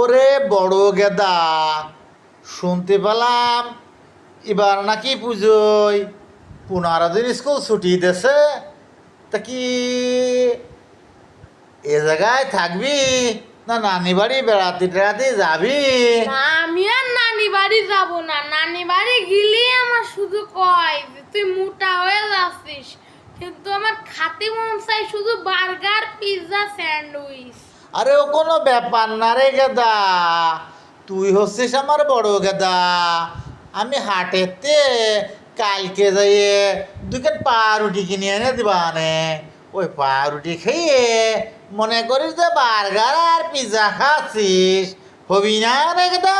ওরে বড় গেদা, শুনতে পেলাম। এবার নাকি পুজোয় পনেরো দিন স্কুল ছুটি দেছে তা কি এ জায়গায় থাকবি না নানি বাড়ি বেড়াতে টেড়াতে যাবি? আমি আর নানি বাড়ি যাব না। নানি বাড়ি গেলে আমার শুধু কয় যে তুই মোটা হয়ে যাচ্ছিস। কিন্তু আমার খাতে মন চাই শুধু বার্গার, পিৎজা, স্যান্ডউইচ। আরে ও কোনো ব্যাপার না রে গেদা। তুই হচ্ছিস আমার বড় গেদা। আমি হাটেতে কালকে যাইয়ে দুকেন পাউরুটি কিনে এনে দিবানে ওই পাউরুটি খেয়ে মনে করিস যে বার্গার আর পিৎজা খাচ্ছিস। হবি না রে গেদা?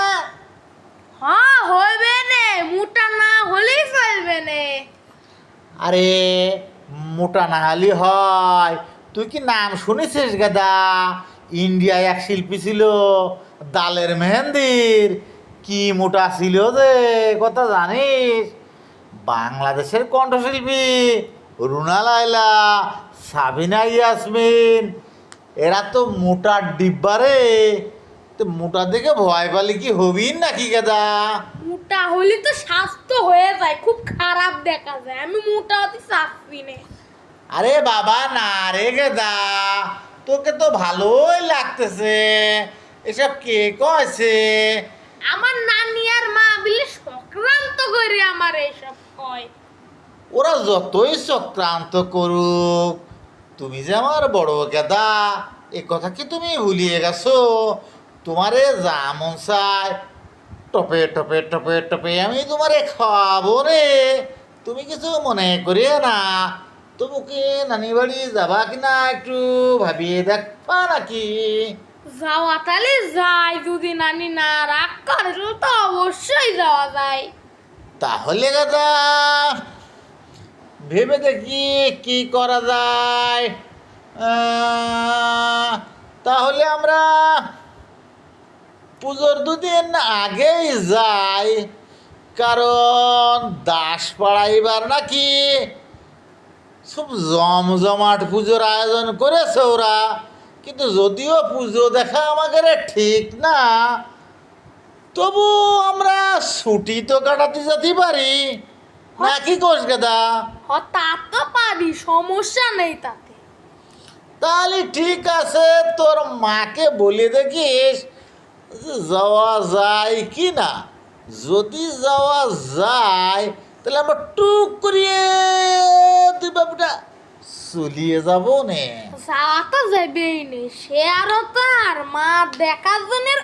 হ্যাঁ হইবে নে। মোটা না হলেই চলবে নে। আরে মোটা না হলে হয়। তুই কি নাম শুনেছিস গেদা? ইন্ডিয়ায় এক শিল্পী ছিল দালের মেহেন্দির। কি মোটা ছিল যে কথা জানিস? বাংলাদেশের কণ্ঠশিল্পী রুনা লাইলা সাবিনা ইয়াসমিন এরা তো মোটা ডিব্বা রে। তো মোটা দেখে ভয় পালি কি হবি নাকি গেদা? মোটা হলে তো স্বাস্থ্য হয়ে যায় খুব খারাপ দেখা যায়। আমি মোটা হতে চাচ্ছি না আরে বাবা না রে গেদা। তোকে তো ভালোই লাগতেছে। এসব কে কয়েছে? আমার নানি আর মা বিলে সংক্রান্ত করে আমার এইসব কয়। ওরা যতই চক্রান্ত করুক তুমি যে আমার বড় গেদা এ কথা কি তুমি ভুলিয়ে গেছো? তোমারে যা মন চায় টপে টপে টপে টপে আমি তোমারে খাওয়াবো রে। তুমি কিছু মনে করিও না। তোমাকে নানি বাড়ি যাবা কিনা একটু ভাবিয়ে দেখবা নাকি? যাওয়া তাহলে যাই যদি নানি না রাগ করে তো অবশ্যই যাওয়া যায়। তাহলে গাদা ভেবে দেখি কি করা যায়। তাহলে আমরা পুজোর দুদিন আগেই যাই কারণ দাস পাড়াইবার নাকি খুব জমজমাট পুজোর আয়োজন করেছে ওরা। কিন্তু যদিও পুজো দেখা আমাদের ঠিক না তবু আমরা ছুটি তো কাটাতে যেতে পারি। নাকি কোষ গেদা? হ তা তো পারি সমস্যা নেই তাতে। তাহলে ঠিক আছে তোর মাকে বলে দেখিস যাওয়া যায় কি না। যদি যাওয়া যায় তাহলে আমরা টুক করিয়ে বাবুটা চলিয়ে যাব নে যাওয়া তো যাবেই নে। সে আরও তার মা দেখার জনের